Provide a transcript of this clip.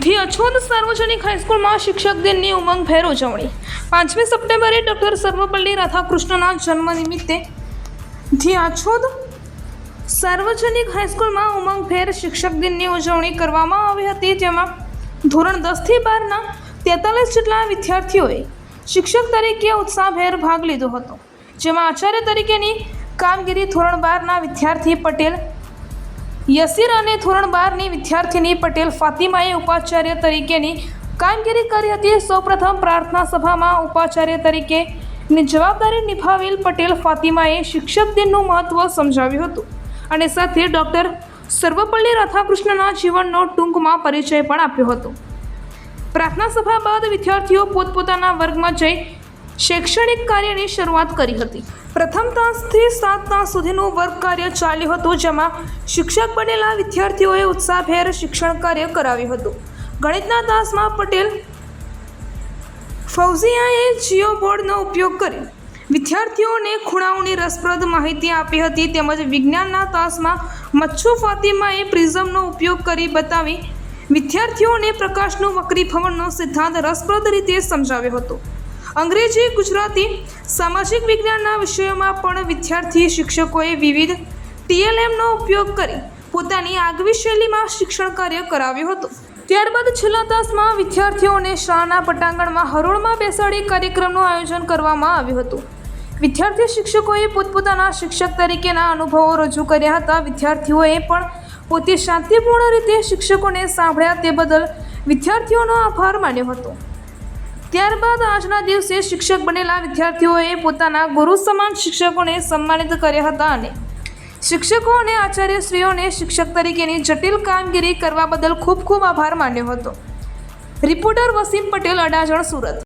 સાર્વજનિક હાઈસ્કૂલમાં શિક્ષક દિનની ઉમંગભેર ઉજવણી પાંચમી સપ્ટેમ્બરે ડૉક્ટર સર્વપલ્લી રાધાકૃષ્ણના જન્મ નિમિત્તે ધી અછોદ સાર્વજનિક હાઈસ્કૂલમાં ઉમંગભેર શિક્ષક દિનની ઉજવણી કરવામાં આવી હતી, જેમાં ધોરણ દસથી બારના તેતાલીસ જેટલા વિદ્યાર્થીઓએ શિક્ષક તરીકે ઉત્સાહભેર ભાગ લીધો હતો. જેમાં આચાર્ય તરીકેની કામગીરી ધોરણ બારના વિદ્યાર્થી પટેલ યસીર અને ધોરણ બારની વિદ્યાર્થીની પટેલ ફાતિમાએ ઉપાચાર્ય તરીકેની કામગીરી કરી હતી. સૌપ્રથમ પ્રાર્થના સભામાં ઉપાચાર્ય તરીકેની જવાબદારી નિભાવેલ પટેલ ફાતિમાએ શિક્ષક દિનનું મહત્ત્વ સમજાવ્યું હતું અને સાથે ડૉક્ટર સર્વપલ્લી રાધાકૃષ્ણના જીવનનો ટૂંકમાં પરિચય પણ આપ્યો હતો. પ્રાર્થના સભા બાદ વિદ્યાર્થીઓ પોતપોતાના વર્ગમાં જઈ શૈક્ષણિક કાર્યની શરૂઆત કરી હતી. પ્રથમ તાસથી સાત તાસ સુધીનું વર્ગ કાર્ય ચાલ્યું હતું, જેમાં શિક્ષક બનેલા વિદ્યાર્થીઓએ ઉત્સાહભેર શિક્ષણ કાર્ય કરાવ્યું હતું. ગણિતના તાસમાં પટેલ ફૌઝિયાએ જીઓ બોર્ડનો ઉપયોગ કરી વિદ્યાર્થીઓને ખૂણાઓની રસપ્રદ માહિતી આપી હતી, તેમજ વિજ્ઞાનના તાસમાં મચ્છુ ફાતિમાએ પ્રિઝમનો ઉપયોગ કરી બતાવી વિદ્યાર્થીઓને પ્રકાશનું વક્રીભવનનો સિદ્ધાંત રસપ્રદ રીતે સમજાવ્યો હતો. અંગ્રેજી, ગુજરાતી, સામાજિક વિજ્ઞાનના વિષયોમાં પણ વિદ્યાર્થી શિક્ષકોએ વિવિધ ટીએલએમનો ઉપયોગ કરી પોતાની આગવી શૈલીમાં શિક્ષણ કાર્ય કરાવ્યું હતું. ત્યારબાદ છેલ્લા તાસમાં વિદ્યાર્થીઓને શાળાના પટાંગણમાં હરોળમાં બેસાડી કાર્યક્રમનું આયોજન કરવામાં આવ્યું હતું. વિદ્યાર્થી શિક્ષકોએ પોતપોતાના શિક્ષક તરીકેના અનુભવો રજૂ કર્યા હતા. વિદ્યાર્થીઓએ પણ પોતે શાંતિપૂર્ણ રીતે શિક્ષકોને સાંભળ્યા તે બદલ વિદ્યાર્થીઓનો આભાર માન્યો હતો. ત્યારબાદ આજના દિવસે શિક્ષક બનેલા વિદ્યાર્થીઓએ પોતાના ગુરુ સમાન શિક્ષકોને સન્માનિત કર્યા હતા અને શિક્ષકો અને આચાર્યશ્રીઓને શિક્ષક તરીકેની જટિલ કામગીરી કરવા બદલ ખૂબ ખૂબ આભાર માન્યો હતો. રિપોર્ટર વસીમ પટેલ, અડાજણ, સુરત.